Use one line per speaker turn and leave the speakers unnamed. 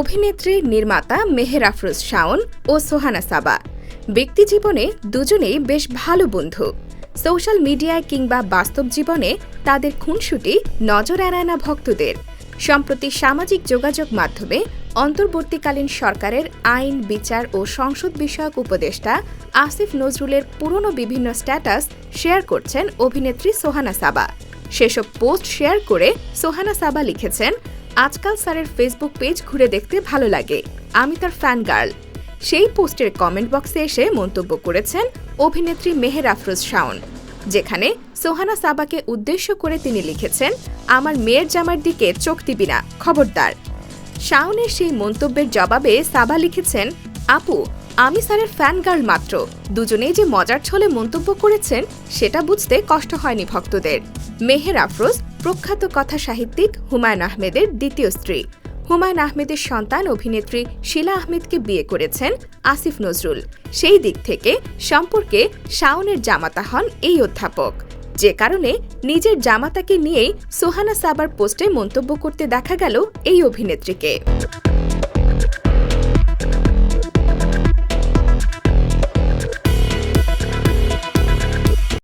অভিনেত্রী নির্মাতা মেহের আফরোজ শাওন ও সোহানা সাবা। ব্যক্তিজীবনে দুজনেই বেশ ভালো বন্ধু। সোশ্যাল মিডিয়ায় কিংবা বাস্তব জীবনে তাদের খুনসুটি নজর এড়ায় না ভক্তদের। সম্প্রতি সামাজিক যোগাযোগ মাধ্যমে অন্তর্বর্তীকালীন সরকারের আইন, বিচার ও সংসদ বিষয়ক উপদেষ্টা আসিফ নজরুলের পুরনো বিভিন্ন স্ট্যাটাস শেয়ার করছেন অভিনেত্রী সোহানা সাবা। সেসব পোস্ট শেয়ার করে সোহানা সাবা লিখেছেন আজকাল স্যারের ফেসবুক পেজ ঘুরে দেখতে ভালো লাগে। আমি তার ফ্যান গার্ল সেই পোস্টের কমেন্ট বক্সে এসে মন্তব্য করেছেন অভিনেত্রী মেহের আফরোজ শাওন, যেখানে সোহানা সাবাকে উদ্দেশ্য করে তিনি লিখেছেন, আমার মেয়ের জামার দিকে চোখ দিবি না, খবরদার। শাওনের সেই মন্তব্যের জবাবে সাবা লিখেছেন, আপু, আমি স্যারের ফ্যান গার্ল মাত্র। দুজনেই যে মজার ছলে মন্তব্য করেছেন, সেটা বুঝতে কষ্ট হয়নি ভক্তদের। মেহের আফরোজ প্রখ্যাত কথা সাহিত্যিক হুমায়ুন আহমেদের দ্বিতীয় স্ত্রী। হুমায়ুন আহমেদের সন্তান অভিনেত্রী শিলা আহমেদকে বিয়ে করেছেন আসিফ নজরুল। সেই দিক থেকে সম্পর্কে শাওনের জামাতা হন এই অধ্যাপক। যে কারণে নিজের জামাতাকে নিয়েই সোহানা সাবার পোস্টে মন্তব্য করতে দেখা গেল এই অভিনেত্রীকে।